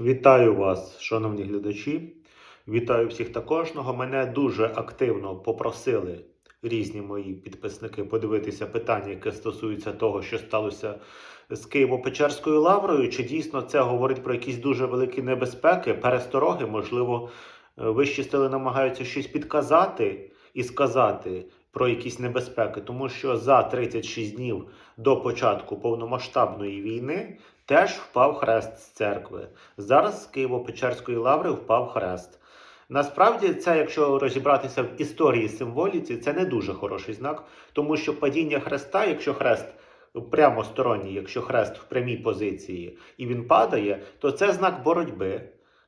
Вітаю вас, шановні глядачі. Вітаю всіх та кожного. Мене дуже активно попросили різні мої підписники подивитися питання, яке стосується того, що сталося з Києво-Печерською лаврою. Чи дійсно це говорить про якісь дуже великі небезпеки, перестороги? Можливо, е, вищі сили намагаються щось підказати і сказати про якісь небезпеки, тому що за 36 днів до початку повномасштабної війни теж впав хрест з церкви. Зараз з Києво-Печерської лаври впав хрест. Насправді, це, якщо розібратися в історії символіці, це не дуже хороший знак, тому що падіння хреста, якщо хрест прямосторонній, якщо хрест в прямій позиції і він падає, то це знак боротьби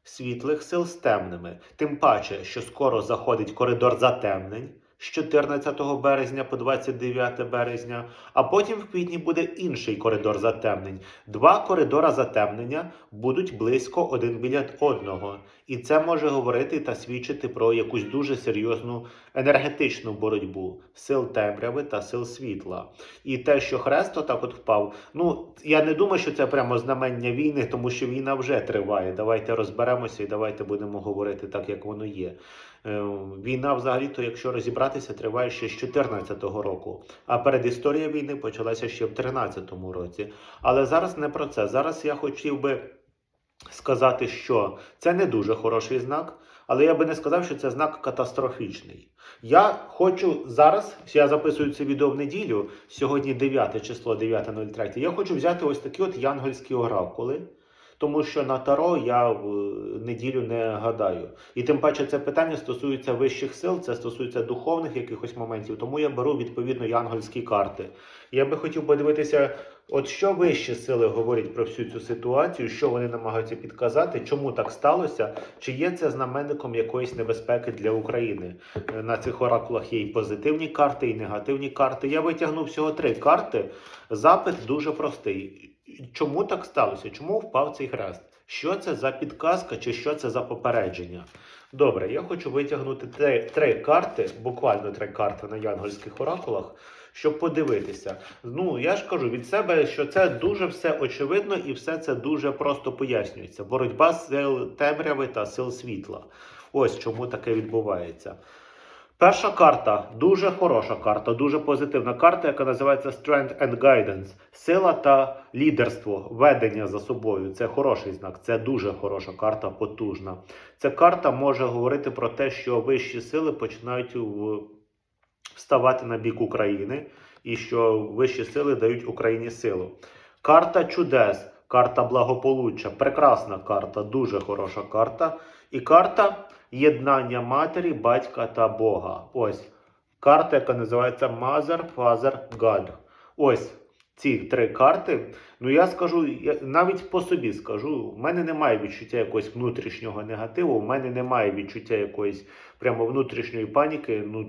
світлих сил з темними. Тим паче, що скоро заходить коридор затемнень з 14 березня по 29 березня, а потім в квітні буде інший коридор затемнень. Два коридора затемнення будуть близько один біля одного. І це може говорити та свідчити про якусь дуже серйозну енергетичну боротьбу сил темряви та сил світла. І те, що хрест отак от впав, ну я не думаю, що це прямо знамення війни, тому що війна вже триває. Давайте розберемося і давайте будемо говорити так, як воно є. Е, Війна, взагалі-то, якщо розібратися, триває ще з 2014 року. А передісторія війни почалася ще в 2013 році. Але зараз не про це. Зараз я хотів би сказати, що це не дуже хороший знак, але я би не сказав, що це знак катастрофічний. Я хочу зараз, я записую це відео в неділю, сьогодні 9 число 9.03, Я хочу взяти ось такі от янгольські оракули. Тому що на таро я в неділю не гадаю. І тим паче це питання стосується вищих сил, це стосується духовних якихось моментів. Тому я беру відповідно янгольські карти. Я би хотів подивитися, от що вищі сили говорять про всю цю ситуацію, що вони намагаються підказати, чому так сталося, чи є це знаменником якоїсь небезпеки для України. Е, На цих оракулах є і позитивні карти, і негативні карти. Я витягнув всього три карти. Запит дуже простий. Чому так сталося? Чому впав цей хрест? Що це за підказка чи що це за попередження? Добре, я хочу витягнути три, три карти, буквально три карти на янгольських оракулах, щоб подивитися. Ну, я ж кажу від себе, що це дуже все очевидно і все це дуже просто пояснюється. Боротьба сил темряви та сил світла. Ось чому таке відбувається. Перша карта дуже хороша карта, дуже позитивна карта, яка називається Strength and Guidance. Сила та лідерство, ведення за собою. Це хороший знак, це дуже хороша карта, потужна. Ця карта може говорити про те, що вищі сили починають вставати на бік України, і що вищі сили дають Україні силу. Карта чудес, карта благополуччя, прекрасна карта, дуже хороша карта. І карта єднання матері, батька та Бога. Ось карта, яка називається Mother, Father, God. Ось ці три карти. Ну я скажу, я навіть по собі скажу, в мене немає відчуття якогось внутрішнього негативу, у мене немає відчуття якоїсь прямо внутрішньої паніки. Ну,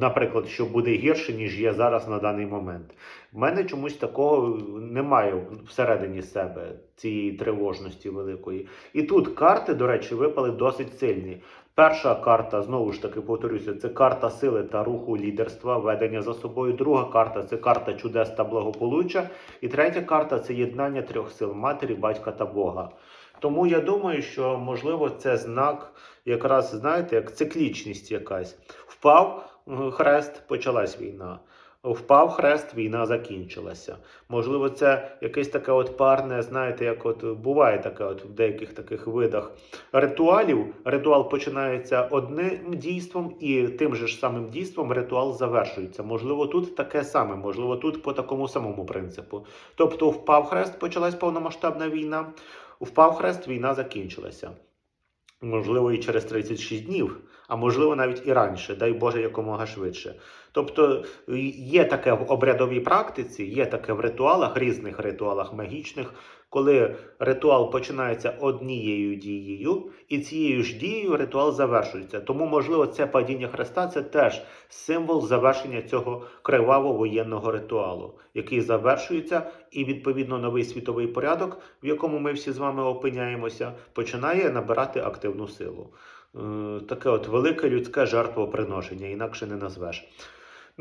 наприклад, що буде гірше, ніж є зараз на даний момент. В мене чомусь такого немає всередині себе, цієї тривожності великої. І тут карти, до речі, випали досить сильні. Перша карта, знову ж таки, повторюся, це карта сили та руху лідерства, ведення за собою. Друга карта це карта чудес та благополуччя. І третя карта це єднання трьох сил матері, батька та Бога. Тому я думаю, що можливо це знак, якраз знаєте, як циклічність якась. Впав хрест, почалась війна. Впав хрест, війна закінчилася. Можливо, це якесь таке от парне, знаєте, як от буває таке от в деяких таких видах ритуалів. Ритуал починається одним дійством, і тим же ж самим дійством ритуал завершується. Можливо, тут таке саме, можливо, тут по такому самому принципу. Тобто, впав хрест, почалась повномасштабна війна. Впав хрест, війна закінчилася. Можливо, і через 36 днів, а можливо, навіть і раніше, дай Боже, якомога швидше. Тобто є таке в обрядовій практиці, є таке в ритуалах, різних ритуалах магічних, коли ритуал починається однією дією, і цією ж дією ритуал завершується. Тому, можливо, це падіння Христа це теж символ завершення цього криваво воєнного ритуалу, який завершується, і відповідно новий світовий порядок, в якому ми всі з вами опиняємося, починає набирати активну силу. Е, Таке от велике людське жертвоприношення, інакше не назвеш.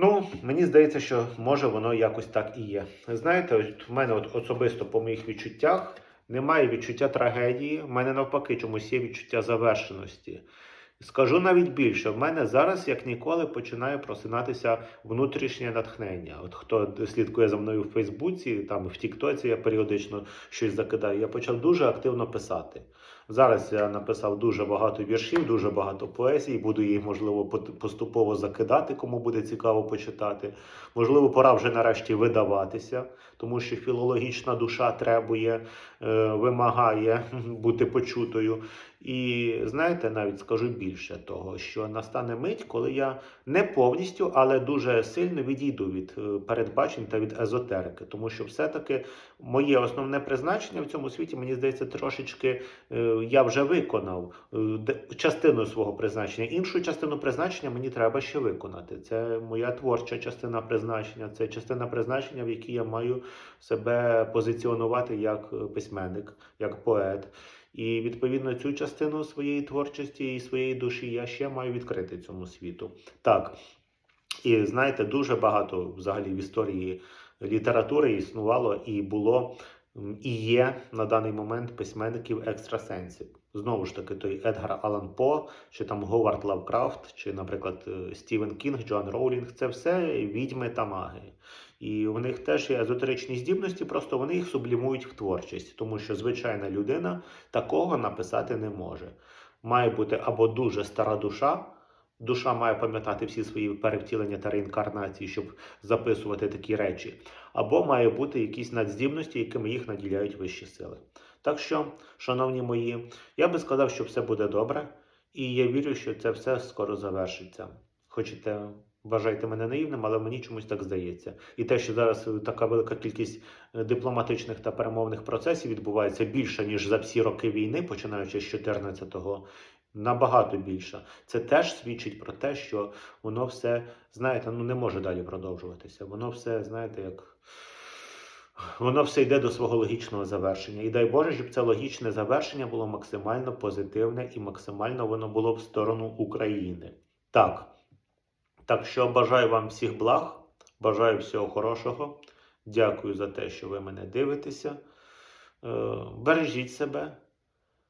Ну, мені здається, що може воно якось так і є. Знаєте, от в мене от особисто по моїх відчуттях Немає відчуття трагедії, в мене навпаки чомусь є відчуття завершеності. Скажу навіть більше, в мене зараз, як ніколи, починає просинатися внутрішнє натхнення. От хто слідкує за мною в Фейсбуці, там в Тіктоці я періодично щось закидаю. Я почав дуже активно писати. Зараз я написав дуже багато віршів, дуже багато поезій. Буду їх, можливо, поступово закидати, кому буде цікаво почитати. Можливо, пора вже нарешті видаватися, тому що філологічна душа требує, е, вимагає бути почутою. І знаєте, навіть скажу більше того, що настане мить, коли я не повністю, але дуже сильно відійду від е, передбачень та від езотерики, тому що все-таки моє основне призначення в цьому світі, мені здається, трошечки е, я вже виконав е, частину свого призначення. Іншу частину призначення мені треба ще виконати. Це моя творча частина призначення, це частина призначення, в якій я маю себе позиціонувати як письменник, як поет. І відповідно цю частину своєї творчості і своєї душі я ще маю відкрити цьому світу. Так. І знаєте, дуже багато взагалі в історії літератури існувало і було і є на даний момент письменників екстрасенсів. Знову ж таки, той Едгар Алан По, чи там Говард Лавкрафт, чи, наприклад, е, Стівен Кінг, Джоан Роулінг це все відьми та маги. І в них теж є езотеричні здібності, просто вони їх сублімують в творчість, тому що звичайна людина такого написати не може. Має бути або дуже стара душа, душа має пам'ятати всі свої перевтілення та реінкарнації, щоб записувати такі речі, або має бути якісь надздібності, якими їх наділяють вищі сили. Так що, шановні мої, я би сказав, що все буде добре, і я вірю, що це все скоро завершиться. Хочете, вважайте мене наївним, але мені чомусь так здається. І те, що зараз е, така велика кількість е, дипломатичних та перемовних процесів відбувається більше, ніж за всі роки війни, починаючи з 14-го, набагато більше. Це теж свідчить про те, що воно все, знаєте, ну не може далі продовжуватися. Воно все, знаєте, як. Воно все йде до свого логічного завершення. І дай Боже, щоб це логічне завершення було максимально позитивне і максимально воно було в сторону України. Так. Так що бажаю вам всіх благ, бажаю всього хорошого. Дякую за те, що ви мене дивитеся. Е, Бережіть себе.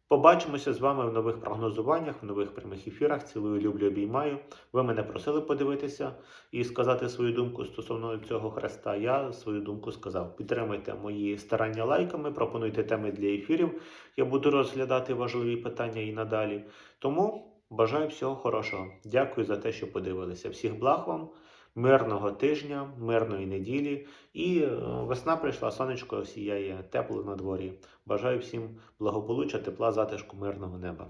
Побачимося з вами в нових прогнозуваннях, в нових прямих ефірах. Цілую, люблю, обіймаю. Ви мене просили подивитися і сказати свою думку стосовно цього хреста. Я свою думку сказав. Підтримуйте мої старання лайками, пропонуйте теми для ефірів. Я буду розглядати важливі питання і надалі. Тому бажаю всього хорошого. Дякую за те, що подивилися. Всіх благ вам, мирного тижня, мирної неділі. І е, весна прийшла, сонечко сіяє, тепло на дворі. Бажаю всім благополуччя, тепла, затишку, мирного неба.